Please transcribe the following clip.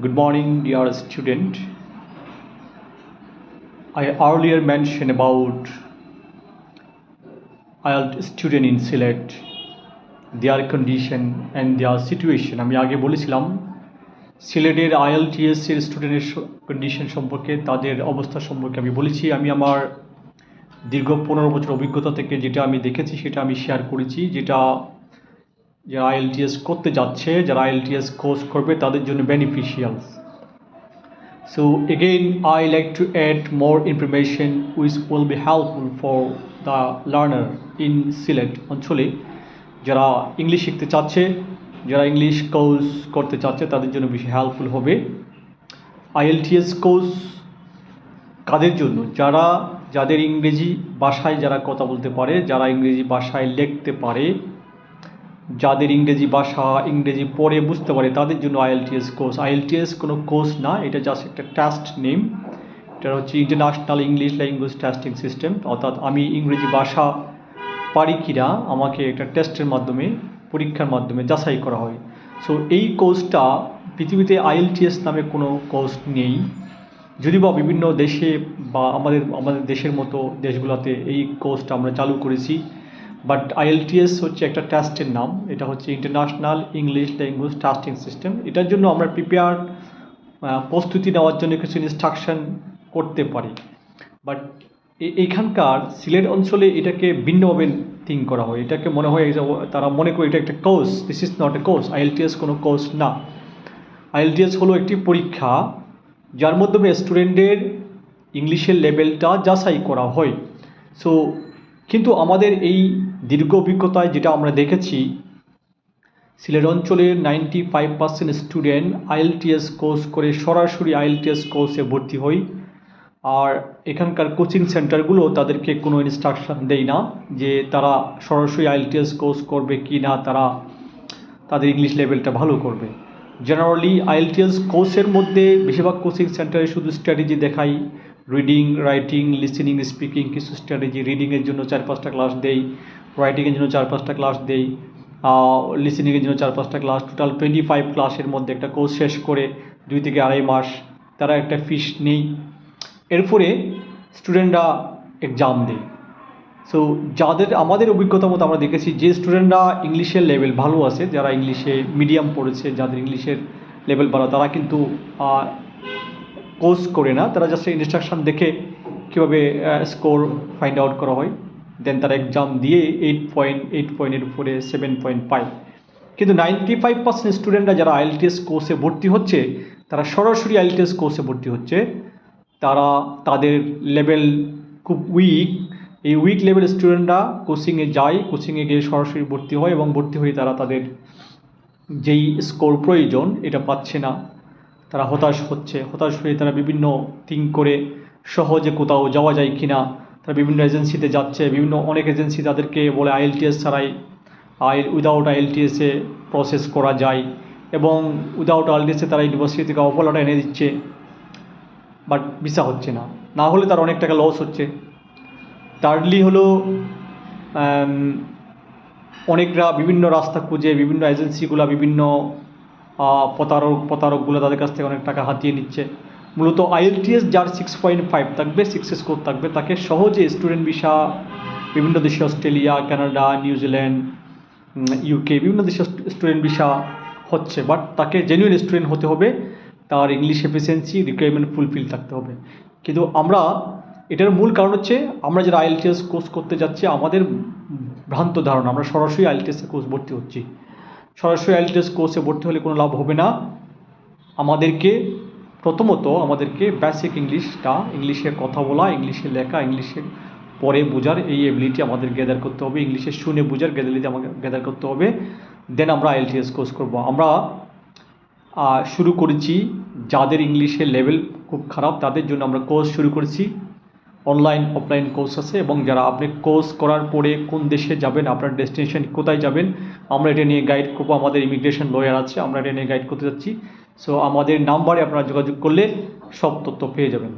Good morning, dear student. I earlier mentioned about IELTS student in Sylhet, their condition and their situation. আমি আগে বলেছিলাম সিলেটের IELTS এর স্টুডেন্টের কন্ডিশন সম্পর্কে তাদের অবস্থা সম্পর্কে আমি বলেছি আমি আমার দীর্ঘ পনেরো বছর অভিজ্ঞতা থেকে যেটা আমি দেখেছি সেটা আমি শেয়ার করেছি যেটা যারা আইএলটিএস করতে যাচ্ছে, যারা আইএলটিএস কোর্স করবে, তাদের জন্য beneficial so again I like to add more information which will be helpful for the learner in Sylhet অঞ্চলে. যারা ইংলিশ শিখতে চাচ্ছে, যারা ইংলিশ কোর্স করতে চাচ্ছে, তাদের জন্য বেশি হেল্পফুল হবে। আইএলটিএস কোর্স কাদের জন্য? যারা, যাদের ইংরেজি ভাষায় যারা কথা বলতে পারে, যারা ইংরেজি ভাষায় লিখতে পারে যাদের ইংরেজি ভাষা ইংরেজি পড়ে বুঝতে পারে, তাদের জন্য আইএলটিএস কোর্স। আইএলটিএস কোনো কোর্স না, এটা জাস্ট একটা টেস্ট নেম এটা হচ্ছে international English language testing system অর্থাৎ আমি ইংরেজি ভাষা পারি কিনা আমাকে একটা টেস্টের মাধ্যমে, পরীক্ষার মাধ্যমে যাচাই করা হয়। সো এই কোর্সটা পৃথিবীতে আইএলটিএস নামে কোনো কোর্স নেই। যদি বা বিভিন্ন দেশে বা আমাদের আমাদের দেশের মতো দেশগুলোতে এই কোর্সটা আমরা চালু করেছি। বাট আইএলটিএস হচ্ছে একটা টেস্টের নাম। এটা হচ্ছে international English language testing system এটার জন্য আমরা প্রিপেয়ার প্রস্তুতি নেওয়ার জন্য কিছু ইনস্ট্রাকশন করতে পারি। বাট এইখানকার সিলেট অঞ্চলে এটাকে ভিন্নভাবে থিঙ্ক করা হয়। এটাকে মনে হয় তারা মনে করে এটা একটা course this is not a course IELTS কোনো কোর্স না। আইএলটিএস হলো একটি পরীক্ষা, যার মাধ্যমে স্টুডেন্টের ইংলিশের লেভেলটা যাচাই করা হয়। সো কিন্তু আমাদের এই দীর্ঘ অভিজ্ঞতায় যেটা আমরা দেখেছি, সিলেট অঞ্চলের ninety five percent student IELTS course করে সরাসরি আইএলটিএস কোর্সে ভর্তি হই। আর এখানকার কোচিং সেন্টারগুলো তাদেরকে কোনো ইনস্ট্রাকশন দেয় না যে তারা সরাসরি আইএলটিএস কোর্স করবে কি না, তারা তাদের ইংলিশ লেভেলটা ভালো করবে। জেনারেলি আইএলটিএস কোর্সের মধ্যে বেশিরভাগ কোচিং সেন্টারে শুধু স্ট্র্যাটেজি দেখাই। রিডিং রাইটিং লিসেনিং স্পিকিং কিছু স্ট্র্যাটেজি রিডিংয়ের জন্য চার পাঁচটা ক্লাস দেই। রাইটিংয়ের জন্য চার পাঁচটা ক্লাস দেই লিসেনিংয়ের জন্য চার পাঁচটা ক্লাস টোটাল টোয়েন্টি ফাইভ ক্লাসের মধ্যে একটা কোর্স শেষ করে দুই থেকে আড়াই মাস তারা একটা ফিস নেই। এরপরে স্টুডেন্টরা এক্সাম দেয়। সো যাদের, আমাদের অভিজ্ঞতা মতো আমরা দেখেছি যে স্টুডেন্টরা ইংলিশের লেভেল ভালো আছে, যারা ইংলিশে মিডিয়াম পড়েছে, যাদের ইংলিশের লেভেল ভালো, তারা কিন্তু কোর্স করে না। তারা জাস্ট ইনস্ট্রাকশন দেখে কীভাবে স্কোর ফাইন্ড আউট করা হয়। দেন তারা এক্সাম দিয়ে এইট পয়েন্ট এইট পয়েন্টের উপরে সেভেন পয়েন্ট পায় কিন্তু নাইনটি ফাইভ পার্সেন্ট স্টুডেন্টরা যারা আইএলটিএস কোর্সে ভর্তি হচ্ছে, তারা সরাসরি আইএলটিএস কোর্সে ভর্তি হচ্ছে। তারা তাদের লেভেল খুব উইক এই উইক লেভেল স্টুডেন্টরা কোচিংয়ে যায় কোচিংয়ে গিয়ে সরাসরি ভর্তি হয় এবং ভর্তি হয়ে তারা তাদের যেই স্কোর প্রয়োজন, এটা পাচ্ছে না। তারা হতাশ হচ্ছে। হতাশ হয়ে তারা বিভিন্ন থিঙ্ক করে সহজে কোথাও যাওয়া যায় কি না তারা বিভিন্ন এজেন্সিতে যাচ্ছে, বিভিন্ন অনেক এজেন্সি তাদেরকে বলে আইএলটিএস ছাড়াই আই উইদাউট আইএলটিএসে প্রসেস করা যায় এবং উইদাউট আইএলটিএসে তারা ইউনিভার্সিটি থেকে অফলাটা এনে দিচ্ছে। বাট ভিসা হচ্ছে না। না হলে তার অনেক টাকা লস হচ্ছে। থার্ডলি হলো অনেকরা বিভিন্ন রাস্তা খুঁজে, বিভিন্ন এজেন্সিগুলো বিভিন্ন প্রতারক প্রতারকগুলো তাদের কাছ থেকে অনেক টাকা হাতিয়ে নিচ্ছে। মূলত আইএলটিএস যার সিক্স পয়েন্ট ফাইভ থাকবে সিক্স স্কোর থাকবে, তাকে সহজে স্টুডেন্ট ভিসা বিভিন্ন দেশে অস্ট্রেলিয়া, কানাডা নিউজিল্যান্ড ইউকে বিভিন্ন দেশে স্টুডেন্ট ভিসা হচ্ছে। বাট তাকে জেনুইন স্টুডেন্ট হতে হবে, তার ইংলিশ এফিসিয়েন্সি রিকোয়ারমেন্ট ফুলফিল থাকতে হবে। কিন্তু আমরা, এটার মূল কারণ হচ্ছে, আমরা যারা আইএলটিএস কোর্স করতে যাচ্ছি, আমাদের ভ্রান্ত ধারণা, আমরা সরাসরি আইএলটিএস কোর্স ভর্তি হচ্ছি। সরাসরি আইএলটিএস কোর্সে ভর্তি হলে কোনো লাভ হবে না। আমাদেরকে প্রথমত আমাদেরকে বেসিক ইংলিশটা ইংলিশে কথা বলা ইংলিশে লেখা ইংলিশে পরে বোঝার এই এবিলিটি আমাদের গ্যাদার করতে হবে ইংলিশে শুনে বোঝার গ্যাদারিটি আমাকে গ্যাদার করতে হবে। দেন আমরা আইএলটিএস কোর্স করব। আমরা শুরু করেছি যাদের ইংলিশের লেভেল খুব খারাপ, তাদের জন্য আমরা কোর্স শুরু করেছি। অনলাইন অফলাইন কোর্স আছে এবং যারা আপনি কোর্স করার পরে কোন দেশে যাবেন, আপনার ডেস্টিনেশন কোথায় যাবেন, আমরা এটা নিয়ে গাইড করব। আমাদের ইমিগ্রেশন লয়ার আছে, আমরা এটা নিয়ে গাইড করতে যাচ্ছি। সো আমাদের নাম্বারে আপনারা যোগাযোগ করলে সব তথ্য পেয়ে যাবেন।